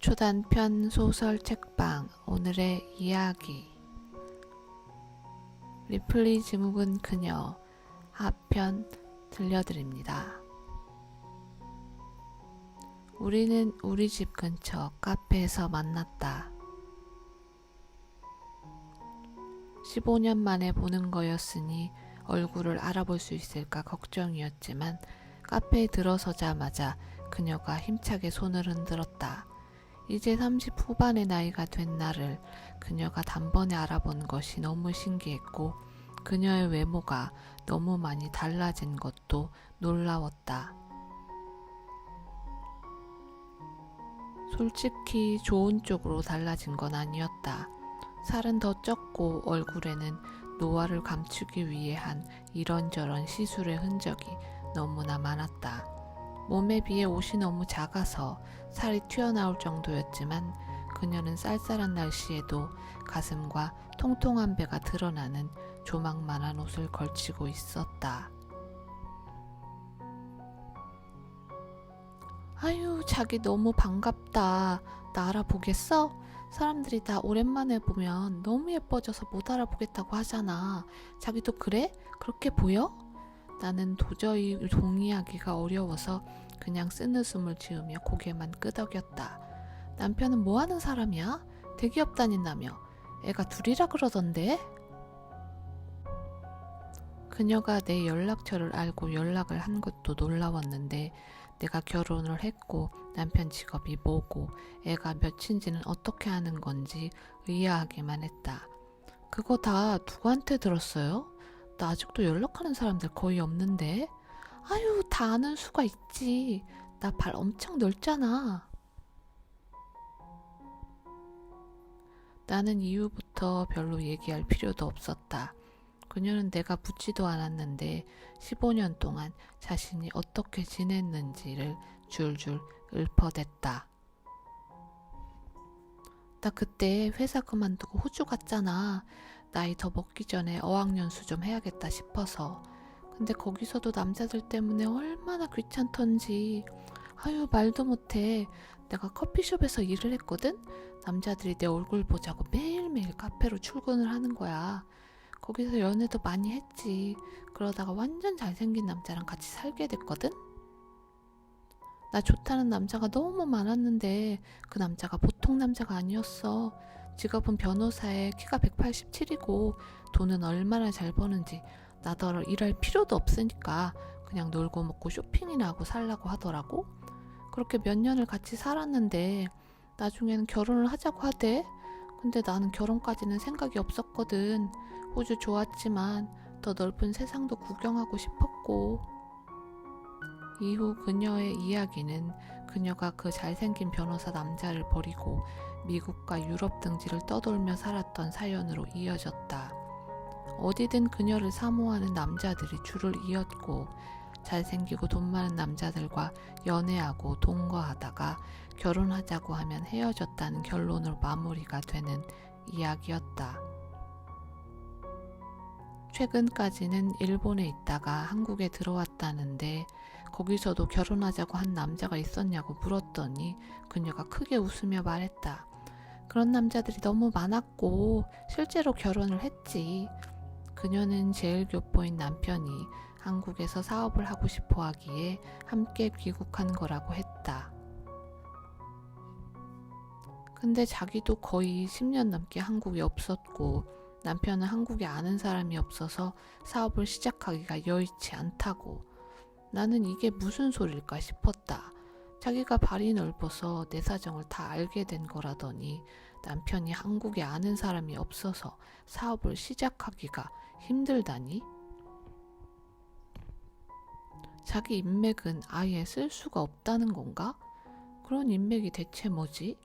초단편 소설 책방 오늘의 이야기 리플리 지묵은 그녀 하편 들려드립니다. 우리는 우리 집 근처 카페에서 만났다. 15년 만에 보는 거였으니 얼굴을 알아볼 수 있을까 걱정이었지만 카페에 들어서자마자 그녀가 힘차게 손을 흔들었다. 이제 30 후반의 나이가 된 나를 그녀가 단번에 알아본 것이 너무 신기했고 그녀의 외모가 너무 많이 달라진 것도 놀라웠다. 솔직히 좋은 쪽으로 달라진 건 아니었다. 살은 더 쪘고 얼굴에는 노화를 감추기 위해 한 이런저런 시술의 흔적이 너무나 많았다. 몸에 비해 옷이 너무 작아서 살이 튀어나올 정도였지만 그녀는 쌀쌀한 날씨에도 가슴과 통통한 배가 드러나는 조망만한 옷을 걸치고 있었다. 아유, 자기 너무 반갑다. 나 알아보겠어? 사람들이 나 오랜만에 보면 너무 예뻐져서 못 알아보겠다고 하잖아. 자기도 그래? 그렇게 보여? 나는 도저히 동의하기가 어려워서 그냥 쓴웃음을 지으며 고개만 끄덕였다. 남편은 뭐 하는 사람이야? 대기업 다닌다며. 애가 둘이라 그러던데? 그녀가 내 연락처를 알고 연락을 한 것도 놀라웠는데 내가 결혼을 했고 남편 직업이 뭐고 애가 몇인지는 어떻게 하는 건지 의아하기만 했다. 그거 다 누구한테 들었어요? 나 아직도 연락하는 사람들 거의 없는데. 아유, 다 아는 수가 있지. 나 발 엄청 넓잖아. 나는 이후부터 별로 얘기할 필요도 없었다. 그녀는 내가 묻지도 않았는데 15년 동안 자신이 어떻게 지냈는지를 줄줄 읊어댔다. 나 그때 회사 그만두고 호주 갔잖아. 나이 더 먹기 전에 어학연수 좀 해야겠다 싶어서. 근데 거기서도 남자들 때문에 얼마나 귀찮던지. 아유, 말도 못해. 내가 커피숍에서 일을 했거든? 남자들이 내 얼굴 보자고 매일매일 카페로 출근을 하는 거야. 거기서 연애도 많이 했지. 그러다가 완전 잘생긴 남자랑 같이 살게 됐거든? 나 좋다는 남자가 너무 많았는데 그 남자가 보통 남자가 아니었어. 직업은 변호사에 키가 187이고 돈은 얼마나 잘 버는지 나더러 일할 필요도 없으니까 그냥 놀고 먹고 쇼핑이나 하고 살라고 하더라고. 그렇게 몇 년을 같이 살았는데 나중에는 결혼을 하자고 하대. 근데 나는 결혼까지는 생각이 없었거든. 호주 좋았지만 더 넓은 세상도 구경하고 싶었고. 이후 그녀의 이야기는 그녀가 그 잘생긴 변호사 남자를 버리고 미국과 유럽 등지를 떠돌며 살았던 사연으로 이어졌다. 어디든 그녀를 사모하는 남자들이 줄을 이었고 잘생기고 돈 많은 남자들과 연애하고 동거하다가 결혼하자고 하면 헤어졌다는 결론으로 마무리가 되는 이야기였다. 최근까지는 일본에 있다가 한국에 들어왔다는데 거기서도 결혼하자고 한 남자가 있었냐고 물었더니 그녀가 크게 웃으며 말했다. 그런 남자들이 너무 많았고 실제로 결혼을 했지. 그녀는 제일 교포인 남편이 한국에서 사업을 하고 싶어 하기에 함께 귀국한 거라고 했다. 근데 자기도 거의 10년 넘게 한국에 없었고 남편은 한국에 아는 사람이 없어서 사업을 시작하기가 여의치 않다고. 나는 이게 무슨 소릴까 싶었다. 자기가 발이 넓어서 내 사정을 다 알게 된 거라더니 남편이 한국에 아는 사람이 없어서 사업을 시작하기가 힘들다니? 자기 인맥은 아예 쓸 수가 없다는 건가? 그런 인맥이 대체 뭐지?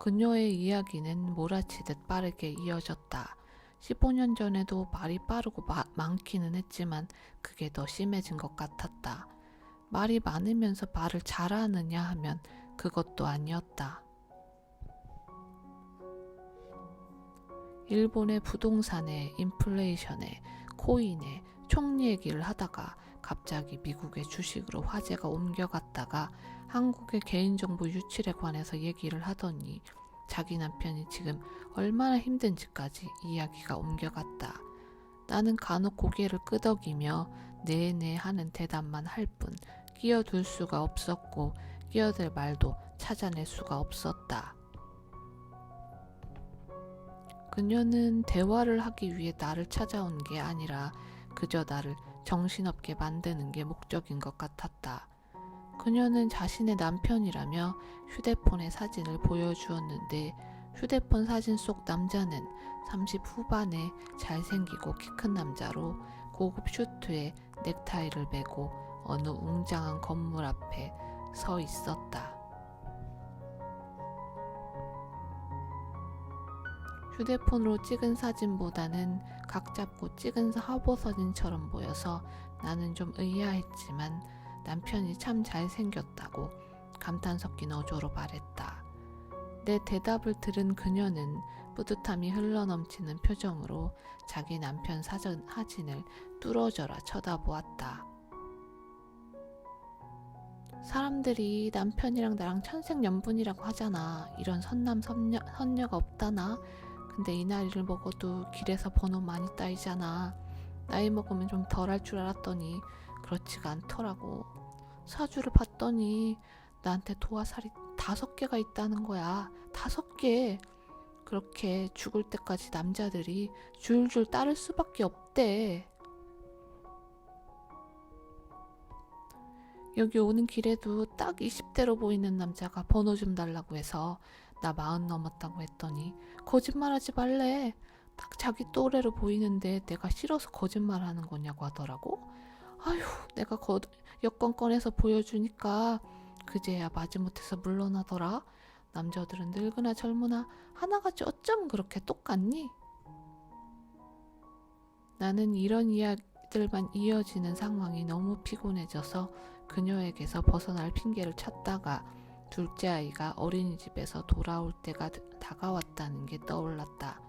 그녀의 이야기는 몰아치듯 빠르게 이어졌다. 15년 전에도 말이 빠르고 마- 많기는 했지만 그게 더 심해진 것 같았다. 말이 많으면서 말을 잘하느냐 하면 그것도 아니었다. 일본의 부동산에 인플레이션에 코인에 총리 얘기를 하다가 갑자기 미국의 주식으로 화제가 옮겨갔다가 한국의 개인정보 유출에 관해서 얘기를 하더니 자기 남편이 지금 얼마나 힘든지까지 이야기가 옮겨갔다. 나는 간혹 고개를 끄덕이며 네네 하는 대답만 할 뿐 끼어들 수가 없었고 끼어들 말도 찾아낼 수가 없었다. 그녀는 대화를 하기 위해 나를 찾아온 게 아니라 그저 나를 정신없게 만드는 게 목적인 것 같았다. 그녀는 자신의 남편이라며 휴대폰의 사진을 보여주었는데 휴대폰 사진 속 남자는 30 후반에 잘생기고 키 큰 남자로 고급 슈트에 넥타이를 매고 어느 웅장한 건물 앞에 서 있었다. 휴대폰으로 찍은 사진보다는 각 잡고 찍은 화보 사진처럼 보여서 나는 좀 의아했지만 남편이 참 잘생겼다고 감탄 섞인 어조로 말했다. 내 대답을 들은 그녀는 뿌듯함이 흘러넘치는 표정으로 자기 남편 사진 사진을 뚫어져라 쳐다보았다. 사람들이 남편이랑 나랑 천생연분이라고 하잖아. 이런 선남 선녀, 선녀가 없다나. 근데 이 나이를 먹어도 길에서 번호 많이 따이잖아. 나이 먹으면 좀 덜 할 줄 알았더니 그렇지가 않더라고. 사주를 봤더니 나한테 도화살이 다섯 개가 있다는 거야. 다섯 개. 그렇게 죽을 때까지 남자들이 줄줄 따를 수밖에 없대. 여기 오는 길에도 딱 20대로 보이는 남자가 번호 좀 달라고 해서 나 마흔 넘었다고 했더니 거짓말하지 말래. 딱 자기 또래로 보이는데 내가 싫어서 거짓말하는 거냐고 하더라고. 아휴, 내가 거, 여권 꺼내서 보여주니까 그제야 마지못해서 물러나더라. 남자들은 늙으나 젊으나 하나같이 어쩜 그렇게 똑같니? 나는 이런 이야기들만 이어지는 상황이 너무 피곤해져서 그녀에게서 벗어날 핑계를 찾다가 둘째 아이가 어린이집에서 돌아올 때가 다가왔다는 게 떠올랐다.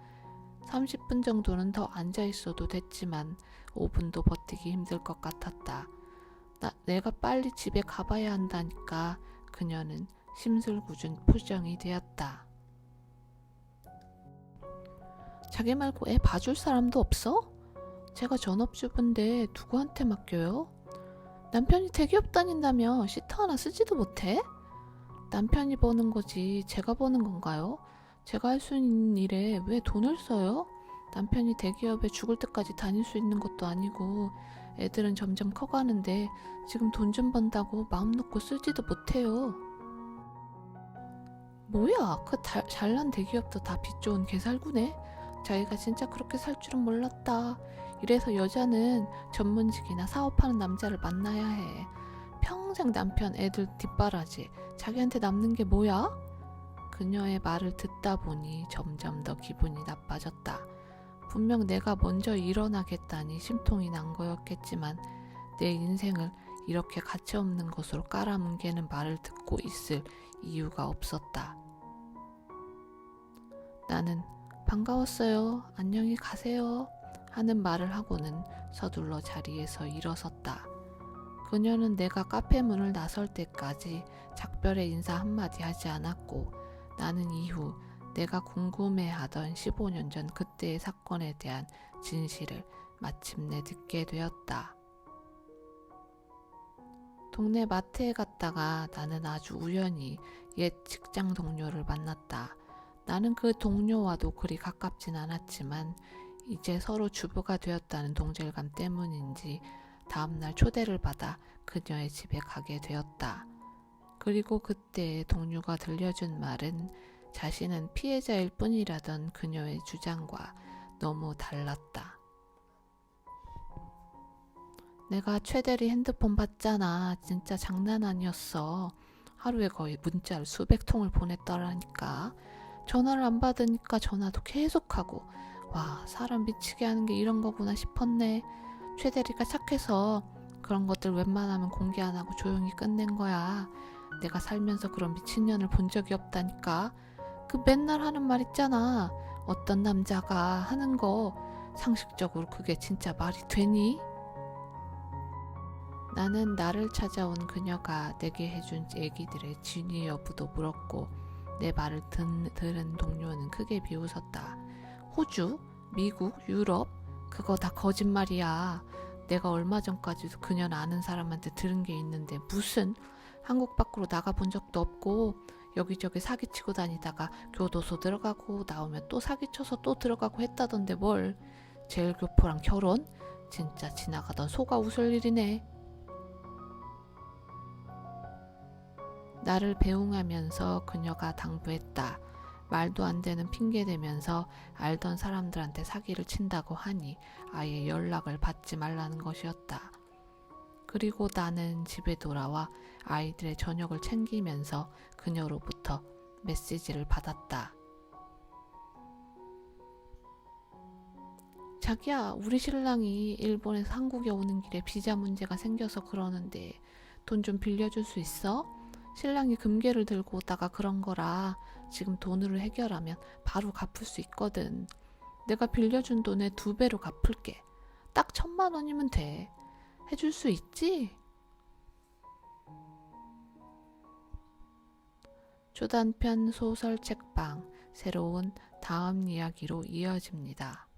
30분 정도는 더 앉아 있어도 됐지만 5분도 버티기 힘들 것 같았다. 나, 내가 빨리 집에 가봐야 한다니까 그녀는 심술궂은 표정이 되었다. 자기 말고 애 봐줄 사람도 없어? 제가 전업주부인데 누구한테 맡겨요? 남편이 대기업 다닌다며 시터 하나 쓰지도 못해? 남편이 버는 거지 제가 버는 건가요? 제가 할 수 있는 일에 왜 돈을 써요? 남편이 대기업에 죽을 때까지 다닐 수 있는 것도 아니고 애들은 점점 커가는데 지금 돈 좀 번다고 마음 놓고 쓰지도 못해요. 뭐야 그 달- 잘난 대기업도 다 빚 좋은 개살구네. 자기가 진짜 그렇게 살 줄은 몰랐다. 이래서 여자는 전문직이나 사업하는 남자를 만나야 해. 평생 남편 애들 뒷바라지 자기한테 남는 게 뭐야? 그녀의 말을 듣다 보니 점점 더 기분이 나빠졌다. 분명 내가 먼저 일어나겠다니 심통이 난 거였겠지만 내 인생을 이렇게 가치없는 것으로 깔아뭉개는 말을 듣고 있을 이유가 없었다. 나는 반가웠어요. 안녕히 가세요. 하는 말을 하고는 서둘러 자리에서 일어섰다. 그녀는 내가 카페 문을 나설 때까지 작별의 인사 한마디 하지 않았고 나는 이후 내가 궁금해하던 15년 전 그때의 사건에 대한 진실을 마침내 듣게 되었다. 동네 마트에 갔다가 나는 아주 우연히 옛 직장 동료를 만났다. 나는 그 동료와도 그리 가깝진 않았지만 이제 서로 주부가 되었다는 동질감 때문인지 다음날 초대를 받아 그녀의 집에 가게 되었다. 그리고 그때 동료가 들려준 말은 자신은 피해자일 뿐이라던 그녀의 주장과 너무 달랐다. 내가 최대리 핸드폰 받잖아. 진짜 장난 아니었어. 하루에 거의 문자를 수백 통을 보냈더라니까. 전화를 안 받으니까 전화도 계속하고. 와, 사람 미치게 하는 게 이런 거구나 싶었네. 최대리가 착해서 그런 것들 웬만하면 공개 안 하고 조용히 끝낸 거야. 내가 살면서 그런 미친년을 본 적이 없다니까. 그 맨날 하는 말 있잖아. 어떤 남자가 하는 거 상식적으로 그게 진짜 말이 되니? 나는 나를 찾아온 그녀가 내게 해준 얘기들의 진위 여부도 물었고 내 말을 든, 들은 동료는 크게 비웃었다. 호주, 미국, 유럽 그거 다 거짓말이야. 내가 얼마 전까지도 그녀는 아는 사람한테 들은 게 있는데 무슨 한국 밖으로 나가 본 적도 없고 여기저기 사기치고 다니다가 교도소 들어가고 나오면 또 사기쳐서 또 들어가고 했다던데 뭘 제일 교포랑 결혼? 진짜 지나가던 소가 웃을 일이네. 나를 배웅하면서 그녀가 당부했다. 말도 안 되는 핑계 대면서 알던 사람들한테 사기를 친다고 하니 아예 연락을 받지 말라는 것이었다. 그리고 나는 집에 돌아와 아이들의 저녁을 챙기면서 그녀로부터 메시지를 받았다. 자기야, 우리 신랑이 일본에서 한국에 오는 길에 비자 문제가 생겨서 그러는데 돈 좀 빌려줄 수 있어? 신랑이 금괴를 들고 오다가 그런 거라 지금 돈으로 해결하면 바로 갚을 수 있거든. 내가 빌려준 돈의 두 배로 갚을게. 딱 천만 원이면 돼. 해줄 수 있지? 초단편 소설 책방 새로운 다음 이야기로 이어집니다.